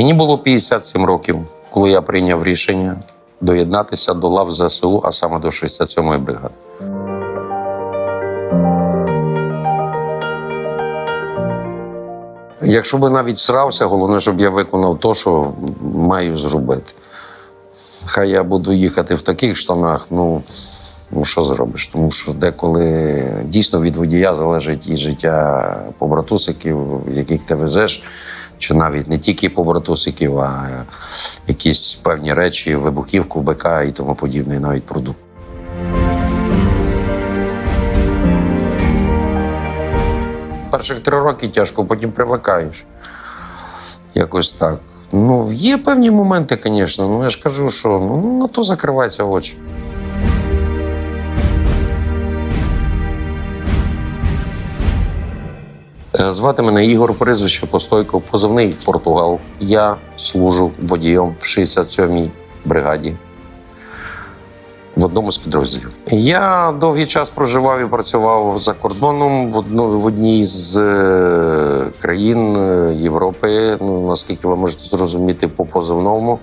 Мені було 57 років, коли я прийняв рішення доєднатися до лав ЗСУ, а саме до 67-ї бригади. Якщо би навіть срався, головне, щоб я виконав те, що маю зробити. Хай я буду їхати в таких штанах, ну, ну що зробиш? Тому що деколи дійсно від водія залежить і життя побратусиків, яких ти везеш, чи навіть не тільки побратусиків, а якісь певні речі, вибухівку, БК і тому подібне, навіть продукт. Перших три роки тяжко, потім привикаєш. Якось так. Ну, є певні моменти, звісно. Ну, я ж кажу, що ну, на то закриваються очі. Звати мене Ігор Прізвище Постойко, позивний Португал. Я служу водієм в 67-й бригаді в одному з підрозділів. Я довгий час проживав і працював за кордоном в, одну, в одній з е, країн е, Європи, ну, наскільки ви можете зрозуміти по позивному,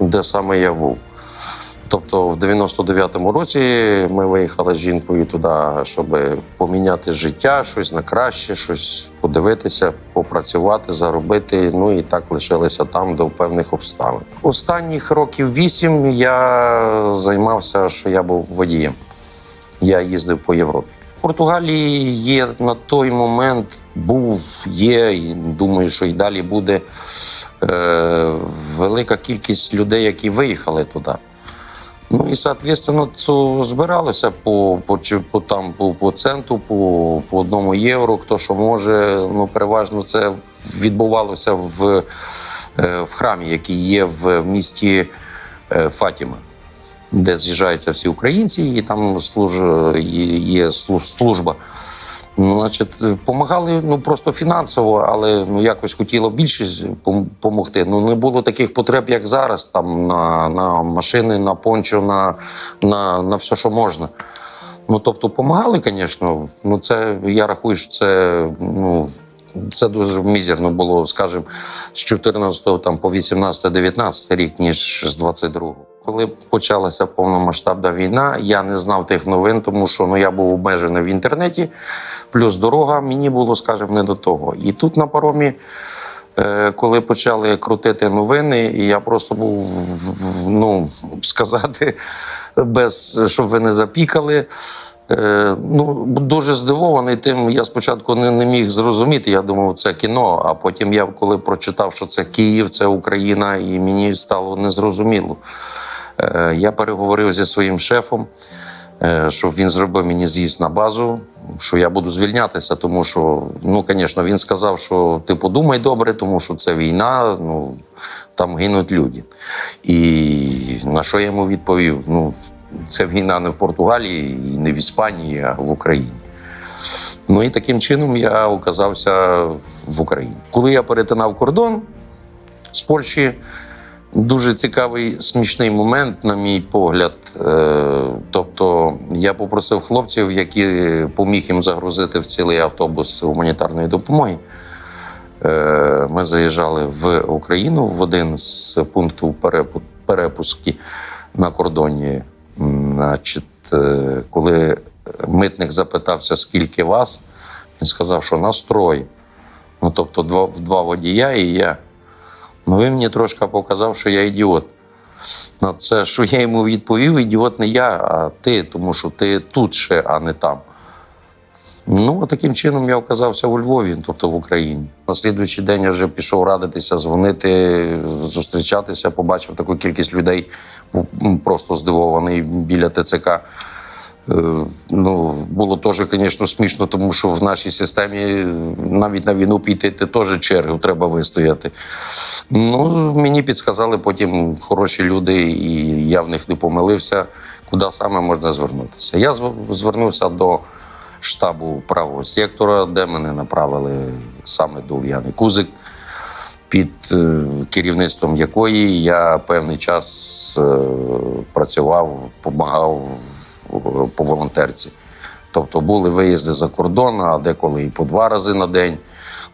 де саме я був. Тобто, в 99-му році ми виїхали з жінкою туди, щоб поміняти життя, щось на краще, щось подивитися, попрацювати, заробити. Ну і так лишилися там до певних обставин. Останніх років вісім я займався, що я був водієм. Я їздив по Європі. В Португалії є на той момент, був, є, і думаю, що і далі буде е, велика кількість людей, які виїхали туди. Ну і, соответственно, то збиралося по, по, по, там, по, по центу, по, по одному євро, хто що може. Ну, переважно це відбувалося в, е, в храмі, який є в місті е, Фатіма, де з'їжджаються всі українці, і там служ, є, є служба. Ну, Значить, допомагали ну просто фінансово, але ну якось хотіло більше допомогти. Ну не було таких потреб, як зараз. Там на, на машини, на пончо, на, на, на все, що можна. Ну тобто, допомагали, звісно. Ну це я рахую, що це ну. Це дуже мізерно було, скажімо, з 14 там, по 18-19 рік, ніж з 22-го. Коли почалася повномасштабна війна, я не знав тих новин, тому що ну, я був обмежений в інтернеті, плюс дорога мені було, скажімо, не до того. І тут на паромі, е, коли почали крутити новини, і я просто був, ну, сказати, без щоб ви не запікали. Е, ну, дуже здивований тим. Я спочатку не, не міг зрозуміти. Я думав, це кіно. А потім я, коли прочитав, що це Київ, це Україна, і мені стало незрозуміло. Е, я переговорив зі своїм шефом, щоб він зробив мені з'їзд на базу, що я буду звільнятися, тому що, ну, звісно, він сказав, що ти подумай добре, тому що це війна, ну там гинуть люди. І на що я йому відповів? Ну, це війна не в Португалії і не в Іспанії, а в Україні. Ну і таким чином я оказався в Україні. Коли я перетинав кордон з Польщі, дуже цікавий смішний момент, на мій погляд. Е, Тобто, я попросив хлопців, які поміг їм загрузити в цілий автобус гуманітарної допомоги. Е, Ми заїжджали в Україну в один з пунктів перепу- перепуски на кордоні. Значить, е, коли митник запитався, скільки вас, він сказав, що нас троє. Ну, тобто, два, два водія і я. Ну, він мені трошки показав, що я ідіот. На це, що я йому відповів, ідіот не я, а ти, тому що ти тут ще, а не там. Ну, таким чином я оказався у Львові, тобто в Україні. На слідуючий день я вже пішов радитися, дзвонити, зустрічатися, побачив таку кількість людей, був просто здивований біля ТЦК. Е, Ну, було теж, звісно, смішно, тому що в нашій системі е, навіть на війну піти ти теж чергу треба вистояти. Ну, мені підсказали потім хороші люди, і я в них не помилився, куди саме можна звернутися. Я звернувся до штабу правого сектора, де мене направили саме до Ульяни Кузик, під е, керівництвом якої я певний час працював, допомагав по волонтерці. Тобто були виїзди за кордон, а деколи і по два рази на день.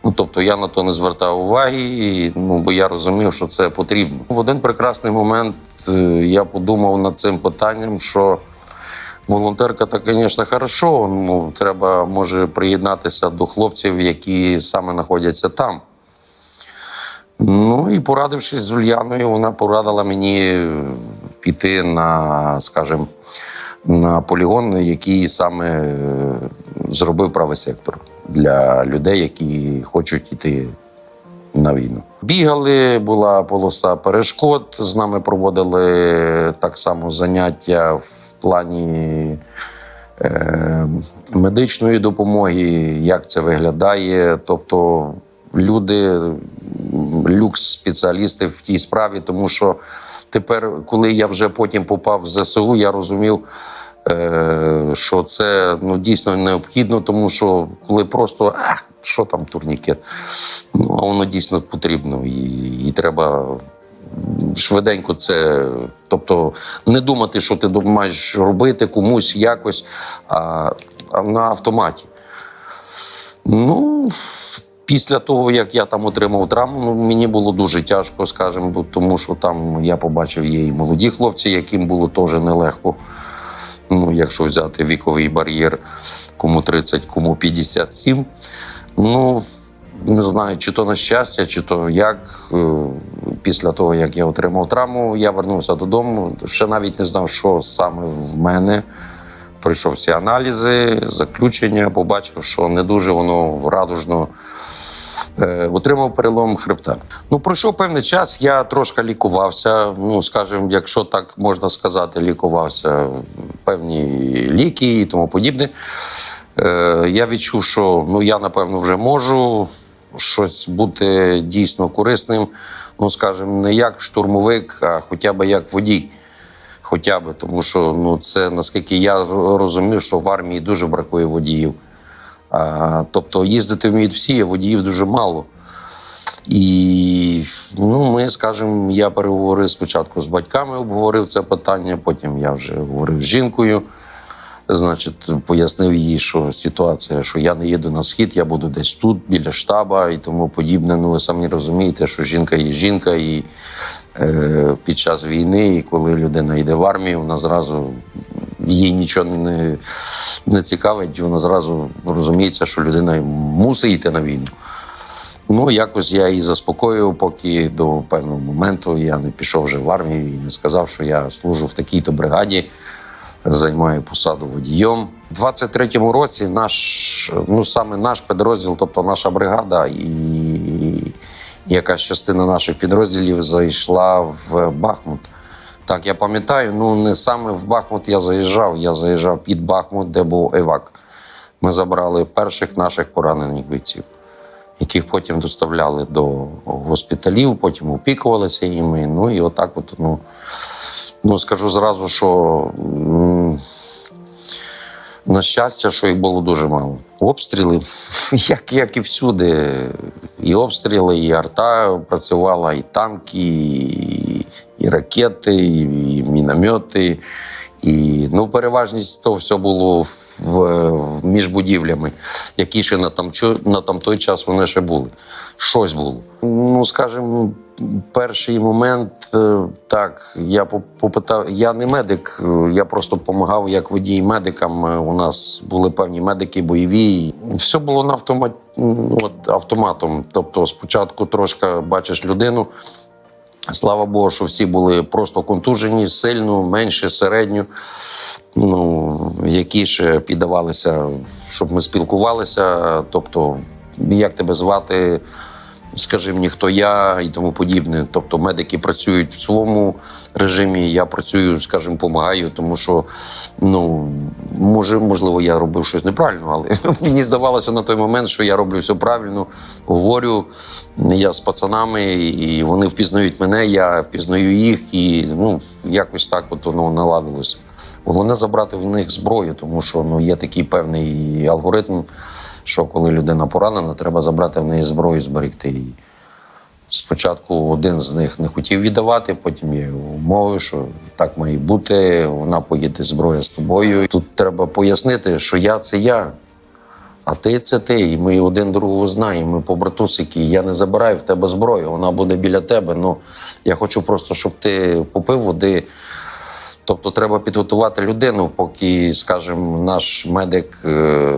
Ну, тобто я на то не звертав уваги, і, ну, бо я розумів, що це потрібно. В один прекрасний момент е, я подумав над цим питанням, що волонтерка, так, звісно, хорошо. Ну, треба може приєднатися до хлопців, які саме знаходяться там. Ну і порадившись з Ульяною, вона порадила мені піти на, скажімо, на полігон, який саме е, зробив правий сектор для людей, які хочуть йти на війну. Бігали, була полоса перешкод. З нами проводили так само заняття в плані е, медичної допомоги, як це виглядає. Тобто люди, люкс-спеціалісти в тій справі, тому що тепер, коли я вже потім попав в ЗСУ, я розумів. е, Що це ну дійсно необхідно, тому що коли просто а, що там турнікет, ну а воно дійсно потрібно, і, і треба швиденько це. Тобто не думати, що ти маєш робити комусь якось, а, а на автоматі. Ну, після того, як я там отримав травму, ну, мені було дуже тяжко, скажімо, тому що там я побачив є і молоді хлопці, яким було теж нелегко. Ну, якщо взяти віковий бар'єр, кому 30, кому 57. Ну, не знаю, чи то на щастя, чи то як. Е, Після того, як я отримав травму, я вернувся додому. Ще навіть не знав, що саме в мене. Пройшов всі аналізи, заключення, побачив, що не дуже воно радужно. Е, Отримав перелом хребта. Ну, пройшов певний час, я трошки лікувався. Ну, скажімо, якщо так можна сказати, лікувався певні ліки і тому подібне. Е, я відчув, що ну, я, напевно, вже можу щось бути дійсно корисним. Ну, скажімо, не як штурмовик, а хоча б як водій. Хоча б, тому що ну, це наскільки я розумів, що в армії дуже бракує водіїв. Тобто їздити вміють всі, а водіїв дуже мало. І ну, ми, скажімо, я переговорив спочатку з батьками, обговорив це питання, потім я вже говорив з жінкою. Значить, пояснив їй, що ситуація, що я не їду на схід, я буду десь тут, біля штаба і тому подібне. Ну, ви самі розумієте, що жінка є жінка, і е, під час війни, і коли людина йде в армію, вона зразу їй нічого не, не цікавить, вона зразу розуміється, що людина мусить йти на війну. Ну, якось я її заспокоїв, поки до певного моменту я не пішов вже в армію і не сказав, що я служу в такій-то бригаді, займаю посаду водієм. У 23-му році наш, ну саме наш підрозділ, тобто наша бригада і якась частина наших підрозділів зайшла в Бахмут. Так, я пам'ятаю, ну не саме в Бахмут я заїжджав, я заїжджав під Бахмут, де був Евак. Ми забрали перших наших поранених бійців, яких потім доставляли до госпіталів, потім опікувалися їми. Ну і отак, от, ну, ну скажу зразу, що на щастя, що їх було дуже мало. Обстріли, як, як і всюди. І обстріли, і арта працювала, і танки, і, і ракети, і, і міномети. І ну, переважність того все було в, в, між будівлями, які ще на там, на там той час вони ще були. Щось було. Ну, скажімо, перший момент, е, так, я попитав, я не медик, е, я просто допомагав як водій медикам. Е, У нас були певні медики бойові. Все було на автомат, ну, от, автоматом. Тобто, спочатку трошки бачиш людину. Слава Богу, що всі були просто контужені, сильно, менше, середню. Ну, які ще піддавалися, щоб ми спілкувалися. Тобто, як тебе звати, скажи мені, хто я і тому подібне. Тобто, медики працюють в своєму режимі, я працюю, скажімо, допомагаю, тому що ну, може, можливо, я робив щось неправильно, але мені здавалося на той момент, що я роблю все правильно, говорю. Я з пацанами, і вони впізнають мене, я впізнаю їх, і ну, якось так от воно наладилося. Головне забрати в них зброю, тому що ну, є такий певний алгоритм, що коли людина поранена, треба забрати в неї зброю і зберегти її. Спочатку один з них не хотів віддавати, потім я умовив, що так має бути, вона поїде зброя з тобою. Тут треба пояснити, що я це я. А ти це ти, і ми один другого знаємо. Ми побратусики. Я не забираю в тебе зброю, вона буде біля тебе. Ну я хочу просто, щоб ти попив води. Тобто треба підготувати людину, поки, скажімо, наш медик е,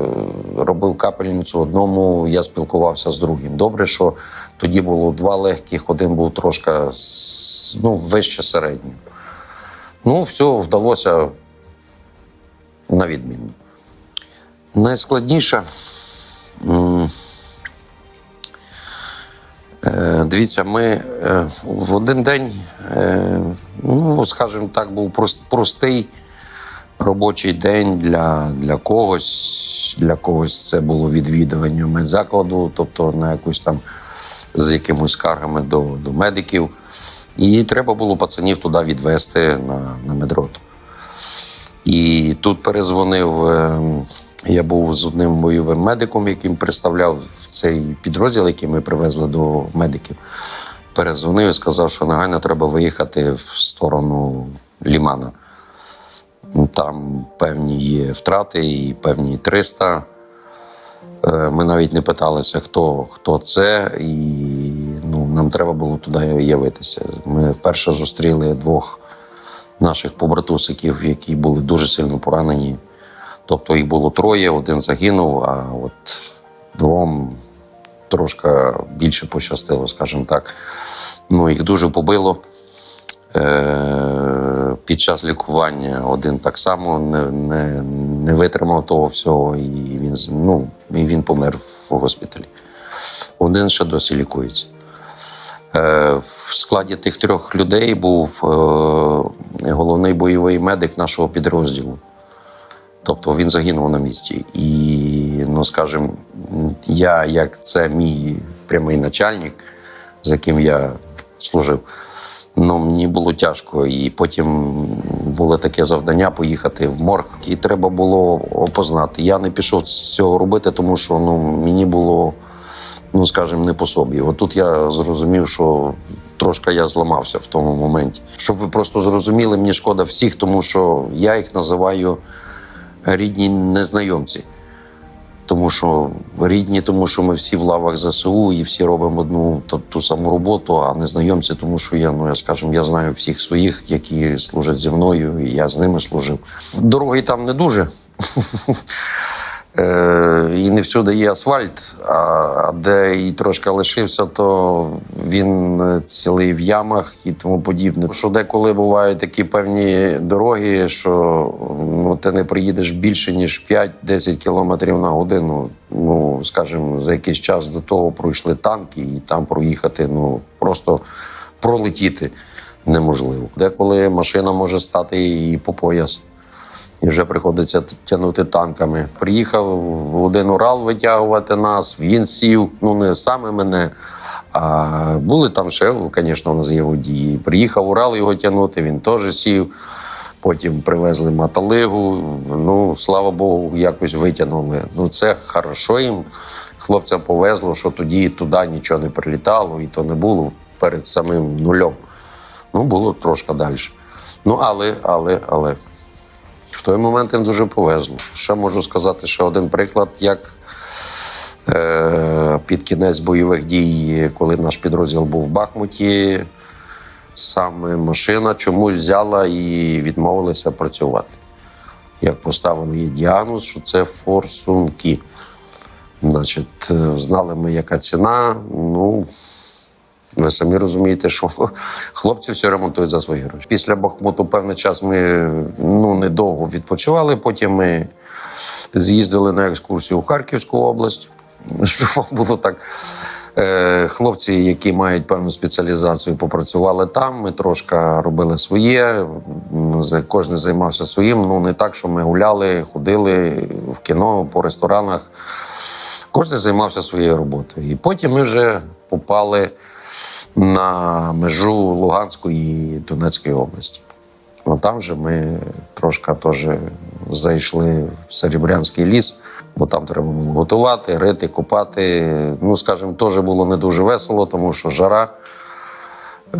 робив капельницю одному, я спілкувався з другим. Добре, що тоді було два легких, один був трошки ну, вище середнього. Ну, все вдалося на відмінно. Найскладніше. Дивіться, ми е, в один день, е, ну, скажімо так, був простий робочий день для, для когось. Для когось це було відвідування медзакладу, тобто на якусь там з якимось скаргами до, до медиків. І треба було пацанів туди відвести на, на медроту. І тут перезвонив. Я був з одним бойовим медиком, яким представляв цей підрозділ, який ми привезли до медиків. Перезвонив і сказав, що негайно треба виїхати в сторону Лімана. Там певні є втрати і певні 300. Е, Ми навіть не питалися, хто, хто це, і ну, нам треба було туди явитися. Ми вперше зустріли двох наших побратусиків, які були дуже сильно поранені. Тобто їх було троє, один загинув, а от двом трошки більше пощастило, скажімо так. Ну, їх дуже побило. Е, під час лікування один так само не, не, не витримав того всього, і він, ну, і він помер в госпіталі. Один ще досі лікується. Е, В складі тих трьох людей був е, головний бойовий медик нашого підрозділу. Тобто він загинув на місці. І, ну скажімо, я, як це мій прямий начальник, з яким я служив, ну мені було тяжко. І потім було таке завдання поїхати в морг, і треба було опознати. Я не пішов цього робити, тому що ну, мені було, ну скажімо, не по собі. От тут я зрозумів, що трошки я зламався в тому моменті. Щоб ви просто зрозуміли, мені шкода всіх, тому що я їх називаю рідні незнайомці. Тому що рідні, тому що ми всі в лавах ЗСУ і всі робимо одну ту, ту саму роботу, а незнайомці, тому що я, ну я скажу, я знаю всіх своїх, які служать зі мною, і я з ними служив. Дороги там не дуже. Е, І не всюди є асфальт, а де і трошки лишився, то він е, цілий в ямах і тому подібне. Що деколи бувають такі певні дороги, що ну, ти не приїдеш більше ніж 5-10 кілометрів на годину. Ну, скажімо, за якийсь час до того пройшли танки, і там проїхати, ну просто пролетіти неможливо. Деколи машина може стати і по пояс. І вже приходиться тягнути танками. Приїхав один Урал витягувати нас, він сів, ну не саме мене. А були там ще, звісно, у нас є водії. Приїхав Урал його тягнути, він теж сів. Потім привезли маталигу. Ну, слава Богу, якось витягнули. Ну, це хорошо їм. Хлопцям повезло, що тоді туди нічого не прилітало, і то не було перед самим нульом. Ну, було трошки далі. Ну, але, але, але. Той момент їм дуже повезло. Ще можу сказати ще один приклад, як е, під кінець бойових дій, коли наш підрозділ був в Бахмуті, саме машина чомусь взяла і відмовилася працювати. Як поставили їй діагноз, що це форсунки. Значить, е, знали ми, яка ціна. Ну, ви самі розумієте, що хлопці все ремонтують за свої гроші. Після Бахмуту певний час ми ну, недовго відпочивали. Потім ми з'їздили на екскурсію в Харківську область. Вам було так. Е, Хлопці, які мають певну спеціалізацію, попрацювали там. Ми трошки робили своє. Кожен займався своїм. Ну не так, що ми гуляли, ходили в кіно, по ресторанах. Кожен займався своєю роботою. І потім ми вже попали на межу Луганської і Донецької області. Ну, там же ми трошки теж зайшли в Серебрянський ліс, бо там треба було готувати, рити, копати. Ну, скажімо, теж було не дуже весело, тому що жара е,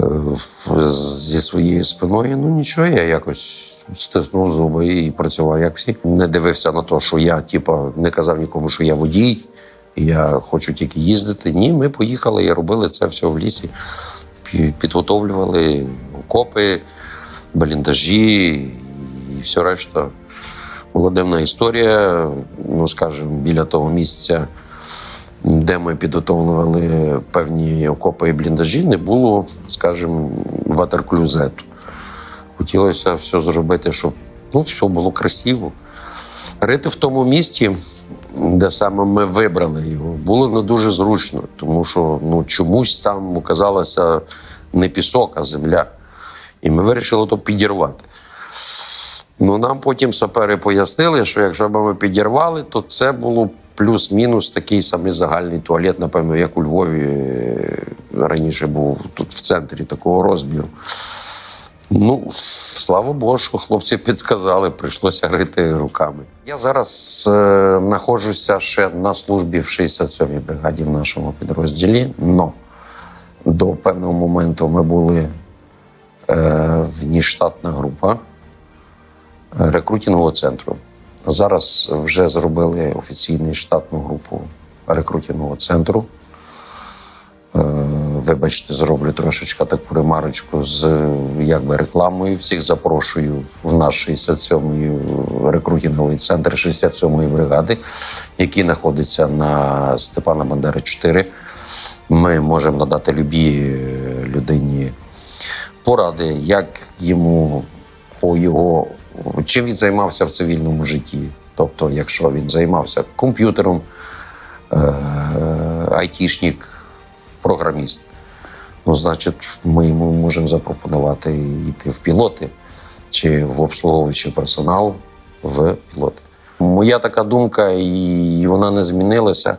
зі своєю спиною. Ну нічого, я якось стиснув зуби і працював як всі. Не дивився на те, що я, типа, не казав нікому, що я водій, я хочу тільки їздити. Ні, ми поїхали і робили це все в лісі. Підготовлювали окопи, бліндажі і все решта. Була дивна історія, ну скажімо, біля того місця, де ми підготовлювали певні окопи і бліндажі, не було, скажімо, ватерклюзету. Хотілося все зробити, щоб ну, все було красиво. Рити в тому місті, де саме ми вибрали його, було не дуже зручно, тому що ну, чомусь там оказалося не пісок, а земля. І ми вирішили то підірвати. Ну, нам потім сапери пояснили, що якщо б ми підірвали, то це було плюс-мінус такий самий загальний туалет, напевно, як у Львові е, раніше був тут в центрі такого розміру. Ну, слава Богу, хлопці підсказали, прийшлося рити руками. Я зараз е, знаходжуся ще на службі в 67-й бригаді в нашому підрозділі. Но до певного моменту ми були е, внештатна група е, рекрутингового центру. Зараз вже зробили офіційну штатну групу рекрутингового центру. Е, Вибачте, зроблю трошечки таку ремарочку з е, якби рекламою. Всіх запрошую в наш 67-й рекрутинговий центр 67-ї бригади, який знаходиться на Степана Бандери 4. Ми можемо надати любій е, людині поради, як йому по його чим він займався в цивільному житті. Тобто, якщо він займався комп'ютером, е, айтішник, програміст, ну, значить, ми йому можемо запропонувати йти в пілоти чи в обслуговуючий персонал в пілоти. Моя така думка, і вона не змінилася,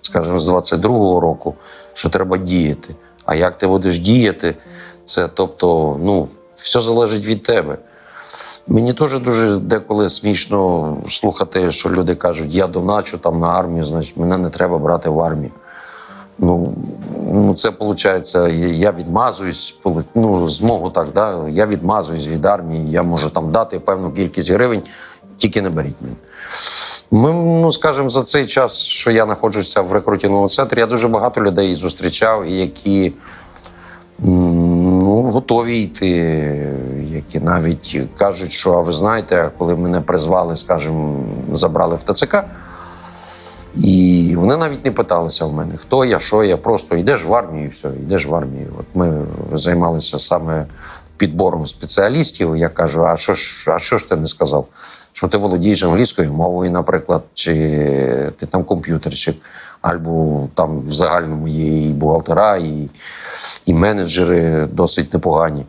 скажімо, з 22-го року, що треба діяти. А як ти будеш діяти, це тобто, ну, все залежить від тебе. Мені теж дуже деколи смішно слухати, що люди кажуть, я доначу там на армію, значить мене не треба брати в армію. Ну, ну це виходить, я відмазуюсь, ну, змогу так, да? я відмазуюсь від армії, я можу там дати певну кількість гривень, тільки не беріть мене. Ми, ну скажімо, за цей час, що я знаходжуся в рекрутинговому центрі, я дуже багато людей зустрічав, які ну, готові йти, які навіть кажуть, що а ви знаєте, коли мене призвали, скажімо, забрали в ТЦК. І вони навіть не питалися в мене, хто я, що я. Просто йдеш в армію, і все, йдеш в армію. От ми займалися саме підбором спеціалістів. Я кажу: а що ж, а що ж ти не сказав? Що ти володієш англійською мовою, наприклад, чи ти там комп'ютерщик, або там в загальному є і бухгалтера, і, і менеджери досить непогані.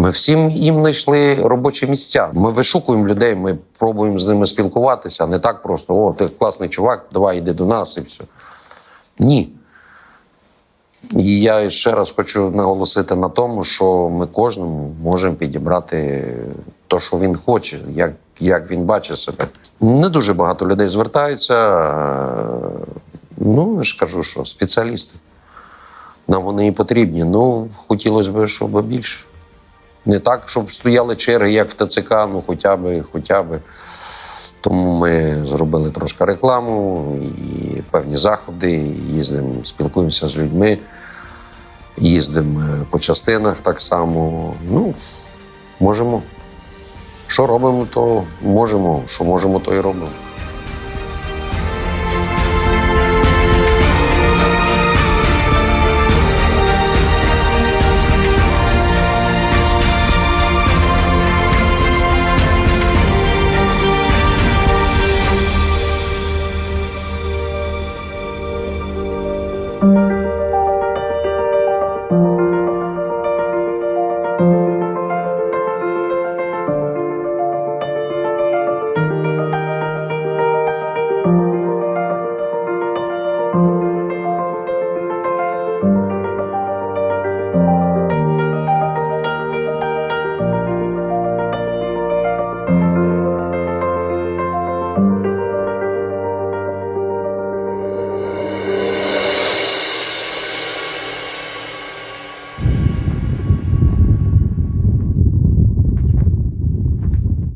Ми всім їм знайшли робочі місця. Ми вишукуємо людей, ми пробуємо з ними спілкуватися. Не так просто: о, ти класний чувак, давай йди до нас і все. Ні. І я ще раз хочу наголосити на тому, що ми кожному можемо підібрати те, що він хоче, як, як він бачить себе. Не дуже багато людей звертаються. Ну, я ж кажу, що спеціалісти. Нам вони і потрібні. Ну, хотілося б, щоб більше. Не так, щоб стояли черги, як в ТЦК, ну хоча б, хоча б. Тому ми зробили трошки рекламу і певні заходи, їздимо, спілкуємося з людьми, їздимо е, по частинах так само. Ну, можемо. Що робимо, то можемо. Що можемо, то і робимо.